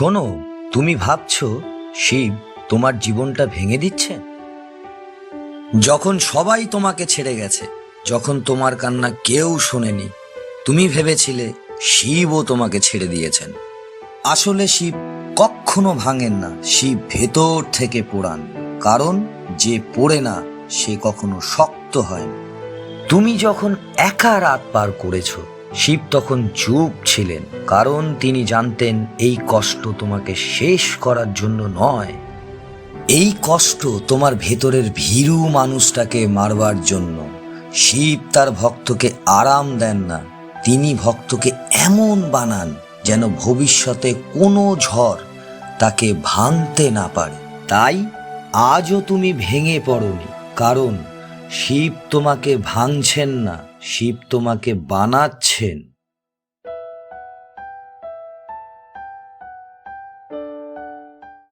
শোনো, তুমি ভাবছ শিব তোমার জীবনটা ভেঙে দিচ্ছে? যখন সবাই তোমাকে ছেড়ে গেছে, যখন তোমার কান্না কেউ শোনেনি, তুমি ভেবেছিলে শিবও তোমাকে ছেড়ে দিয়েছেন। আসলে শিব কখনো ভাঙেন না, শিব ভেতর থেকে পোড়ান। কারণ যে পড়ে না, সে কখনো শক্ত হয় তুমি যখন একা রাত পার করেছ শিব তখন চুপ ছিলেন, কারণ তিনি জানতেন এই কষ্ট তোমাকে শেষ করার জন্য নয়। এই কষ্ট তোমার ভেতরের ভীরু মানুষটাকে মারবার জন্য। শিব তার ভক্তকে আরাম দেন না, তিনি ভক্তকে এমন বানান যেন ভবিষ্যতে কোনো ঝড় তাকে ভাঙতে না পারে। তাই আজও তুমি ভেঙে পড়নি, কারণ শিব তোমাকে ভাঙছেন না। শিব তোমাকে বানাচ্ছেন।